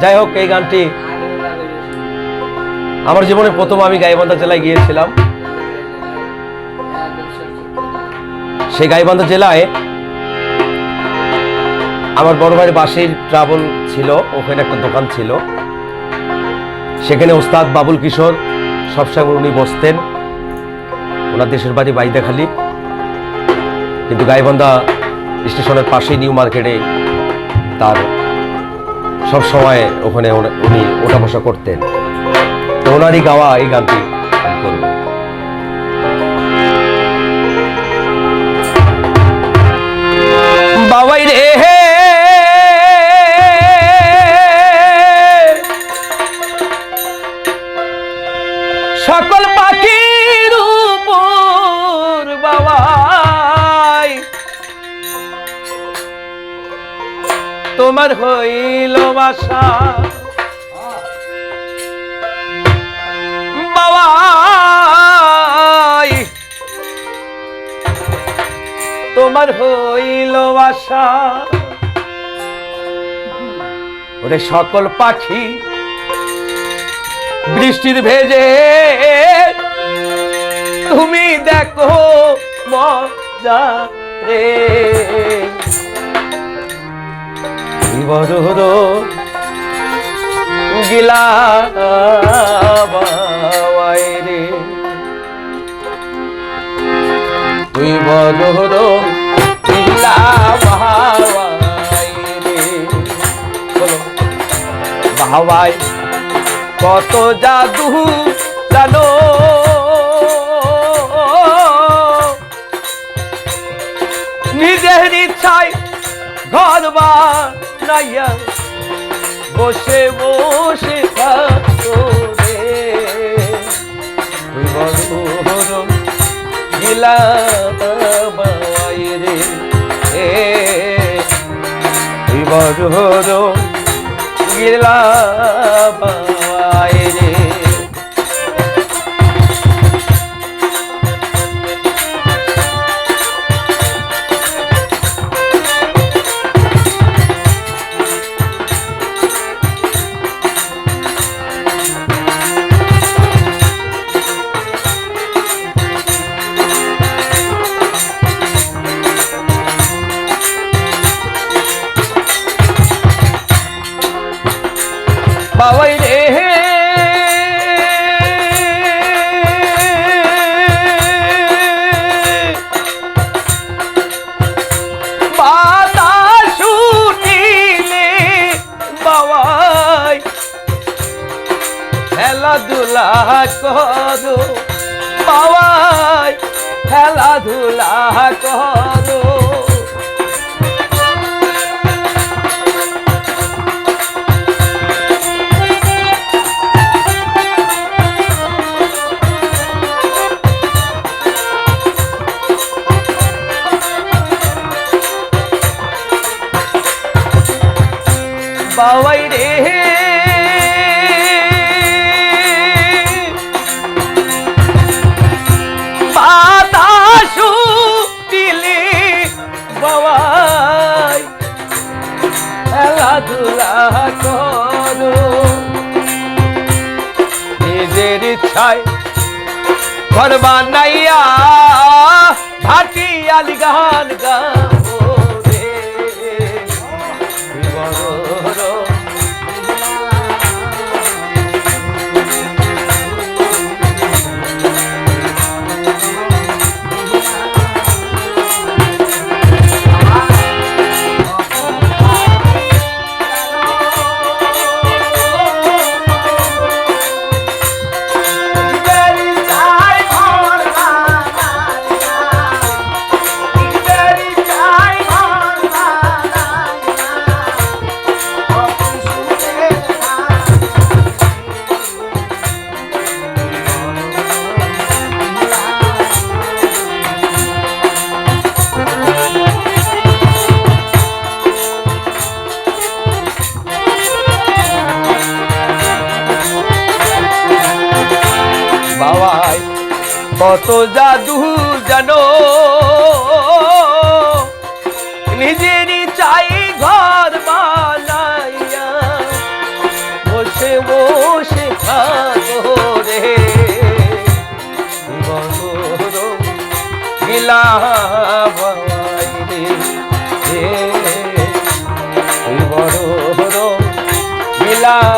যাই হোক, এই গানটি আমার জীবনে প্রথম আমি গাইবান্ধা জেলায় গিয়েছিলাম। সেই গাইবান্ধা জেলায় আমার বড় ভাইয়ের বাসির ট্রাভেল ছিল, ওখানে একটা দোকান ছিল। সেখানে ওস্তাদ বাবুল কিশোর সবসময় উনি বসতেন। ওনার দেশের বাড়ি বাইদাখালি। কিন্তু গাইবন্ধা স্টেশনের পাশেই নিউ মার্কেটে তার সব সময় ওখানে উনি ওঠা বসা করতেন। তো ওনারই গাওয়া এই গানটি বাবাই রে সকল তোমার হইল বাসা। বাবাই তোমার হইল বাসা। ওরে সকল পাখি, বৃষ্টির ভেজে, তুমি দেখো মজা রে। বড় গিলা তুই বড় গিলা রে। কত জাদু জানো? নিজের ইচ্ছায় ঘর বানাইয়া বসে বসে গিলা বাইরে এ তুই বড় গিলা বাবাই রে। বাবাই খেলাধুলা করো। বাবাই খেলাধুলা করো। বাবাই রে। বাতাসু দিলি বাবাই খেলাধুলা করো। নিজের ইচ্ছায় ঘর বানাইয়া ভাটিয়ালি গান গাবো রে। কত জাদু জানো? নিজেরই চাই ঘর বানাইয়া। বসে বসে খাব রে। গিলা রে। বড় গিলা